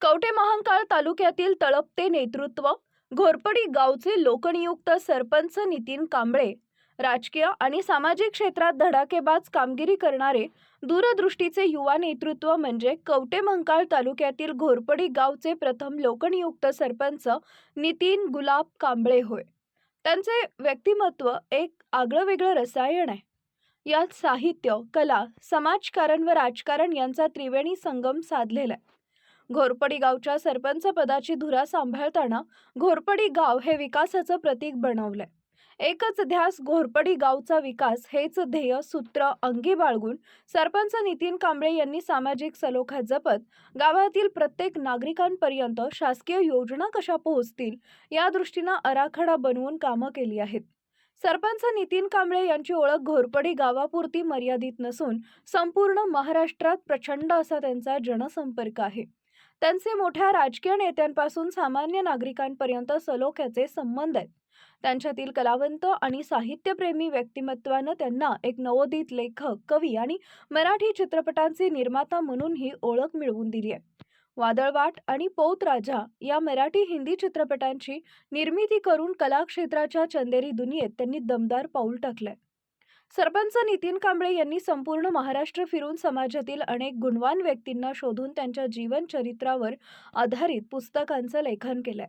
कवठे महांकाळ तालुक्यातील तळपते नेतृत्व घोरपडी गावचे लोकनियुक्त सरपंच नितीन कांबळे राजकीय आणि सामाजिक क्षेत्रात धडाकेबाज कामगिरी करणारे दूरदृष्टीचे युवा नेतृत्व म्हणजे कवटे मंकाळ तालुक्यातील घोरपडी गावचे प्रथम लोकनियुक्त सरपंच नितीन गुलाब कांबळे होय. त्यांचे व्यक्तिमत्व एक आगळं वेगळं रसायन आहे. यात साहित्य कला समाजकारण व राजकारण यांचा त्रिवेणी संगम साधलेला आहे. घोरपडी गावच्या सरपंच पदाची धुरा सांभाळताना घोरपडी गाव हे विकासाचं प्रतीक बनवलंय. एकच ध्यास घोरपडी गावचा विकास हेच ध्येय सूत्र अंगी बाळगून सरपंच नितीन कांबळे यांनी सामाजिक सलोखा जपत गावातील प्रत्येक नागरिकांपर्यंत शासकीय योजना कशा पोहोचतील या दृष्टीनं आराखडा बनवून कामं केली आहेत. सरपंच नितीन कांबळे यांची ओळख घोरपडी गावापुरती मर्यादित नसून संपूर्ण महाराष्ट्रात प्रचंड असा त्यांचा जनसंपर्क आहे. त्यांचे मोठ्या राजकीय नेत्यांपासून सामान्य नागरिकांपर्यंत सलोख्याचे संबंध आहेत. त्यांच्यातील कलावंत आणि साहित्यप्रेमी व्यक्तिमत्वानं त्यांना एक नवोदित लेखक कवी आणि मराठी चित्रपटांचे निर्माता म्हणून ही ओळख मिळवून दिली आहे. वादळवाट आणि पौत राजा या मराठी हिंदी चित्रपटांची निर्मिती करून कलाक्षेत्राच्या चंदेरी दुनियेत त्यांनी दमदार पाऊल टाकलंय. सरपंच नितीन कांबळे यांनी संपूर्ण महाराष्ट्र फिरून समाजातील अनेक गुणवान व्यक्तींना शोधून त्यांच्या जीवन चरित्रावर आधारित पुस्तकांचं लेखन केलंय.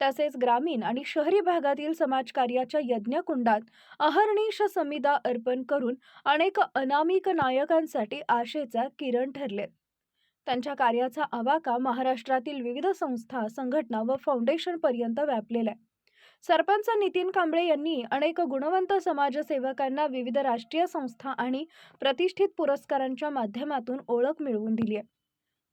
तसेच ग्रामीण आणि शहरी भागातील समाजकार्याच्या यज्ञकुंडात अहर्निश समिदा अर्पण करून अनेक अनामिक नायकांसाठी आशेचा किरण ठरले. त्यांच्या कार्याचा आवाका महाराष्ट्रातील विविध संस्था संघटना व फाउंडेशनपर्यंत व्यापलेला आहे. सरपंच नितीन कांबळे यांनी अनेक गुणवंत समाजसेवकांना विविध राष्ट्रीय संस्था आणि प्रतिष्ठित पुरस्कारांच्या माध्यमातून ओळख मिळवून दिली आहे.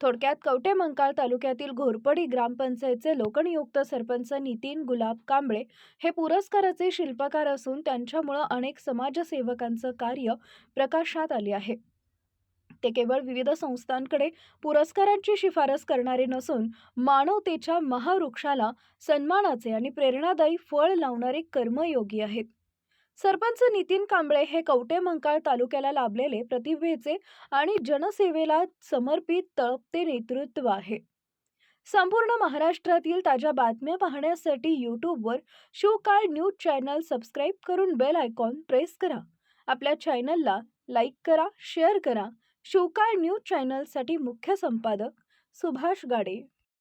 थोडक्यात कवटे मंकाळ तालुक्यातील घोरपडी ग्रामपंचायतचे लोकनियुक्त सरपंच नितीन गुलाब कांबळे हे पुरस्काराचे शिल्पकार असून त्यांच्यामुळं अनेक समाजसेवकांचं कार्य प्रकाशात आले आहे. ते केवळ विविध संस्थांकडे पुरस्कारांची शिफारस करणारे नसून मानवतेच्या महावृक्षाला सन्मानाचे आणि प्रेरणादायी फळ लावणारे कर्मयोगी आहेत. सरपंच नितीन कांबळे हे कवटे मंकाळ तालुक्याला लाभलेले प्रतिभेचे आणि जनसेवेला समर्पित तळपते नेतृत्व आहे. संपूर्ण महाराष्ट्रातील ताज्या बातम्या पाहण्यासाठी यूट्यूबवर शिवकाळ न्यूज चॅनल सबस्क्राईब करून बेल आयकॉन प्रेस करा. आपल्या चॅनलला लाईक करा शेअर करा शिवकाळ न्यूज चॅनलसाठी मुख्य संपादक सुभाष गाडे.